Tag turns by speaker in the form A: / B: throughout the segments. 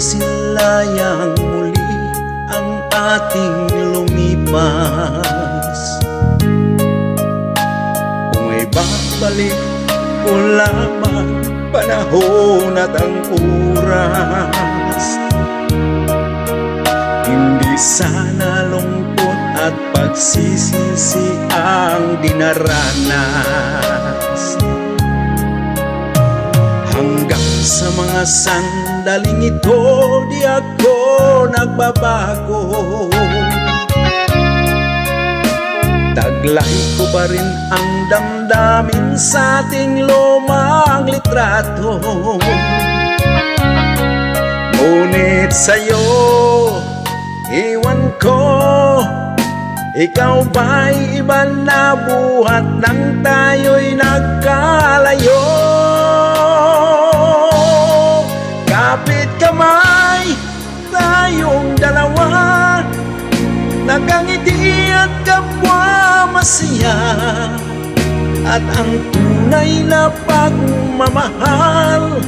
A: aking nasilayang muli ang ating lumipas. Kung ay babalik ko lamang panahon at ang oras Hindi sana lungkot at pagsisisi ang dinaranas sa mga sandaling ito di ako nagbabago. Taglay ko pa rin ang damdamin sa ating lumang litrato. Ngunit sa'yo, iwan ko Ikaw ba'y iba na buhat nang tayo'y nagkalayo Nakangiti at kapwa masaya. At ang tunay na pagmamahal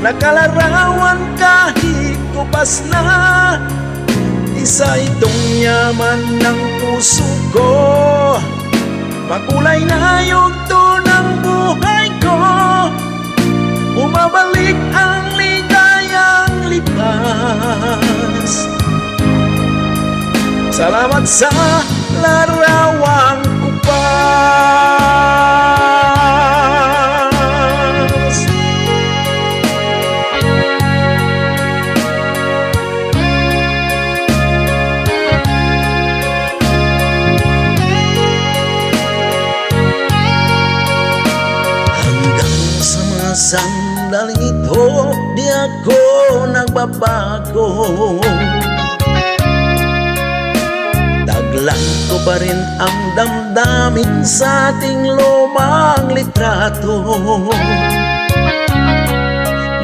A: Nakalarawan kahit kupas na. Isa itong yaman ng puso ko. Makulay na yugto ng Salamat sa larawang kupas Hanggang sa mga ito Di ako nagbabago Taglan ko pa rin ang damdamin sa ating lumang litrato.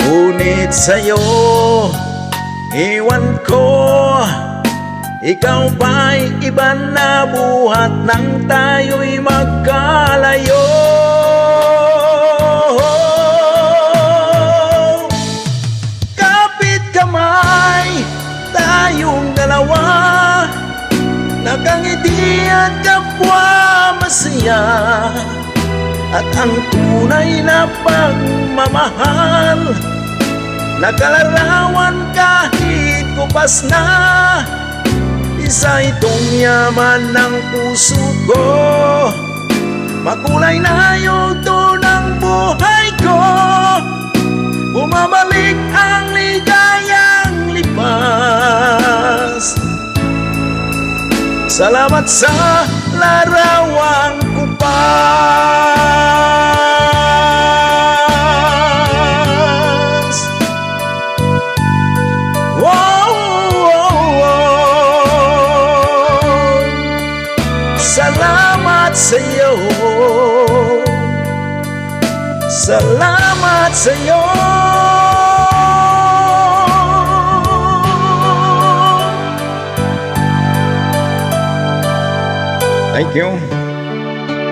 A: Ngunit sa'yo, iwan ko Ikaw ba'y iba na buhat nang tayo'y Nakangiti at kapwa masaya At ang tunay na pagmamahal. Nakalarawan kahit kupas na Isa itong yaman ng puso ko. Makulay na yugto ng buhay ko. Bumabalik Salamat sa larawang kupas wow, wow, wow. Salamat sa iyo. Salamat sa iyo Thank you.